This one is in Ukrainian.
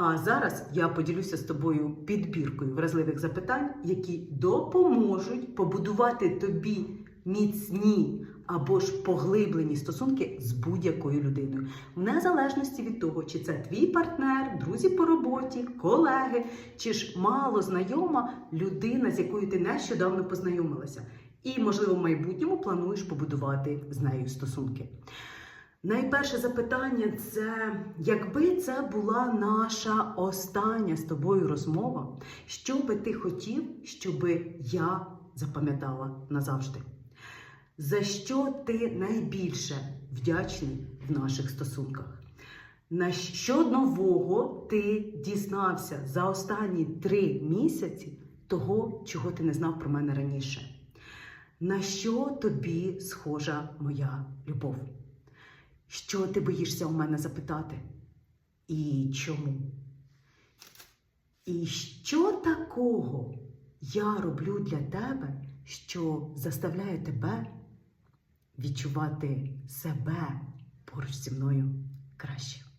А зараз я поділюся з тобою підбіркою вразливих запитань, які допоможуть побудувати тобі міцні або ж поглиблені стосунки з будь-якою людиною, в незалежності від того, чи це твій партнер, друзі по роботі, колеги, чи ж мало знайома людина, з якою ти нещодавно познайомилася, і, можливо, в майбутньому плануєш побудувати з нею стосунки. Найперше запитання це, якби це була наша остання з тобою розмова, що би ти хотів, щоб я запам'ятала назавжди? За що ти найбільше вдячний в наших стосунках? На що нового ти дізнався за останні три місяці того, чого ти не знав про мене раніше? На що тобі схожа моя любов? Що ти боїшся у мене запитати? І чому? І що такого я роблю для тебе, що заставляє тебе відчувати себе поруч зі мною краще?